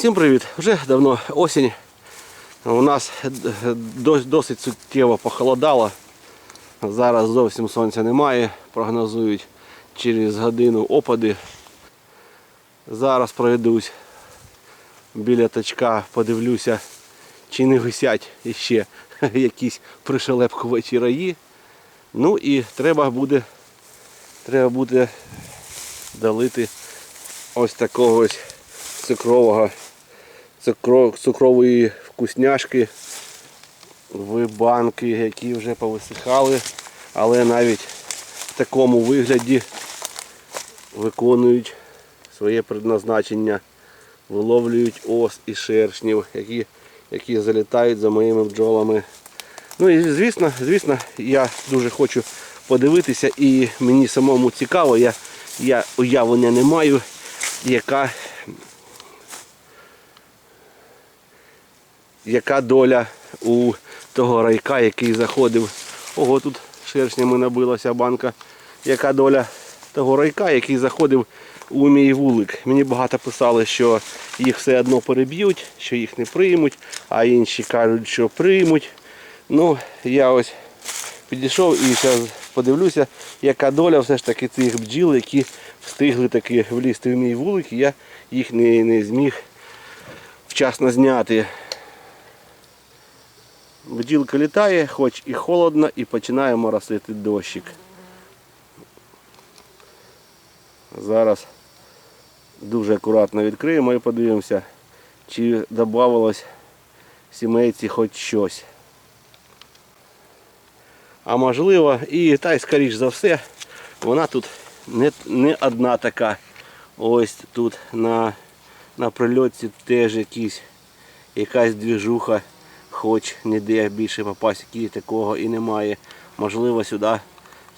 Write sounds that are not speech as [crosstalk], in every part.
Всім привіт! Вже давно осінь. У нас досить суттєво похолодало. Зараз зовсім сонця немає. Прогнозують через годину опади. Зараз пройдусь біля тачка, подивлюся, чи не висять іще [laughs] якісь пришелепкувачі раї. Ну і треба буде, треба буде долити ось такого ось цукрового цукро, цукрової вкусняшки в банки, які вже повисихали, але навіть в такому вигляді виконують своє предназначення, виловлюють ос і шершнів, які, які залітають за моїми бджолами. Ну і звісно, звісно, я дуже хочу подивитися і мені самому цікаво, я, я уявлення не маю, яка яка доля у того райка, який заходив. Ого, тут шершнями набилася банка. Яка доля того райка, який заходив у мій вулик. Мені багато писали, що їх все одно переб'ють, що їх не приймуть, а інші кажуть, що приймуть. Ну, я ось підійшов і зараз подивлюся, яка доля все ж таки цих бджіл, які встигли таки влізти в мій вулик, і я їх не, не зміг вчасно зняти. Бджілка літає, хоч і холодно, і починає моросити дощик. Зараз дуже акуратно відкриємо і подивимося, чи додавалось сімейці хоч щось. А можливо, і та й скоріш за все, вона тут не, не одна така. Ось тут на, на прильотці теж якісь, якась двіжуха, хоч ніде більше попасті такого і немає. Можливо, сюди,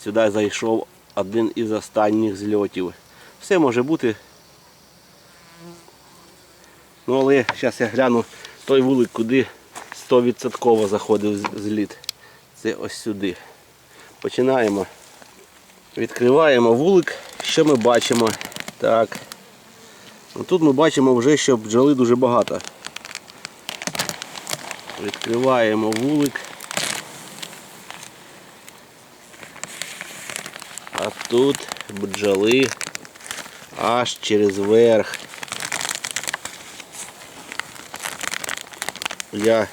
сюди зайшов один із останніх зльотів. Все може бути. Ну але зараз я гляну той вулик, куди 100% заходив зліт. Це ось сюди. Починаємо. Відкриваємо вулик. Що ми бачимо? Так. Ну, Тут ми бачимо вже, що бджоли дуже багато. Відкриваємо вулик. А тут бджоли аж через верх. Я,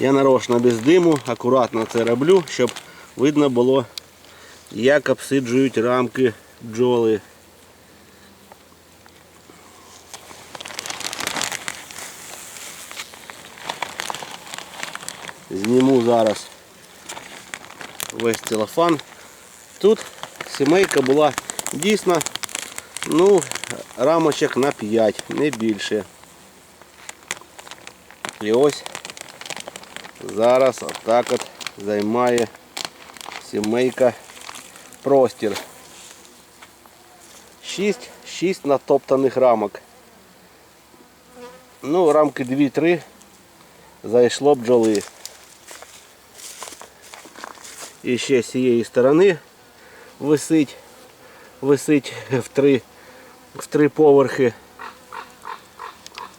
я нарочно без диму, акуратно це роблю, щоб видно було, як обсиджують рамки бджоли. Зніму зараз весь целофан. Тут сімейка була дійсно ну, рамочок на 5, не більше. І ось зараз отак от займає сімейка простір. 6, 6 натоптаних рамок. Ну, рамки 2-3 зайшло бджоли. І ще з цієї сторони висить, висить в три, в три поверхи.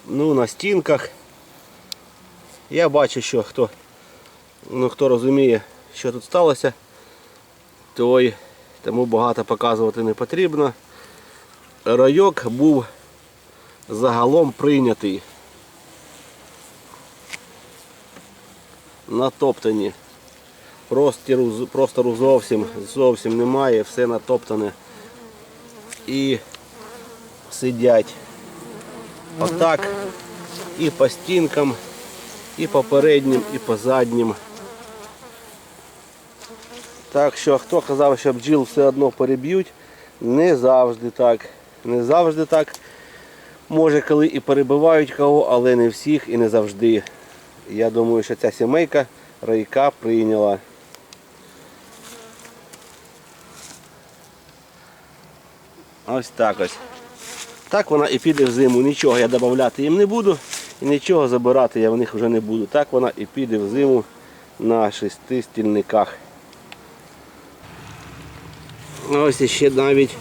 Ну, на стінках. Я бачу, що хто, ну, хто розуміє, що тут сталося, той тому багато показувати не потрібно. Райок був загалом прийнятий. Натоптані. Простіру, простору зовсім, зовсім немає, все натоптане. І сидять отак і по стінкам, і по переднім, і по заднім. Так що хто казав, що бджіл все одно переб'ють, не завжди так. Не завжди так. Може коли і перебивають кого, але не всіх і не завжди. Я думаю, що ця сімейка райка прийняла. Ось так ось. Так вона і піде в зиму. Нічого я додати їм не буду і нічого забирати я в них вже не буду. Так вона і піде в зиму на шести стільниках. Ось ще навіть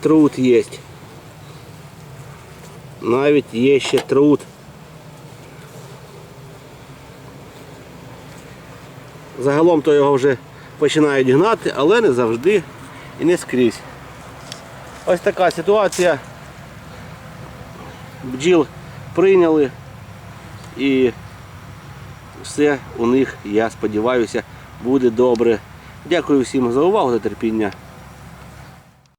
труд є. навіть є ще труд. Загалом то його вже починають гнати, але не завжди і не скрізь. Ось така ситуація. Бджіл прийняли і все у них, я сподіваюся, буде добре. Дякую всім за увагу за терпіння.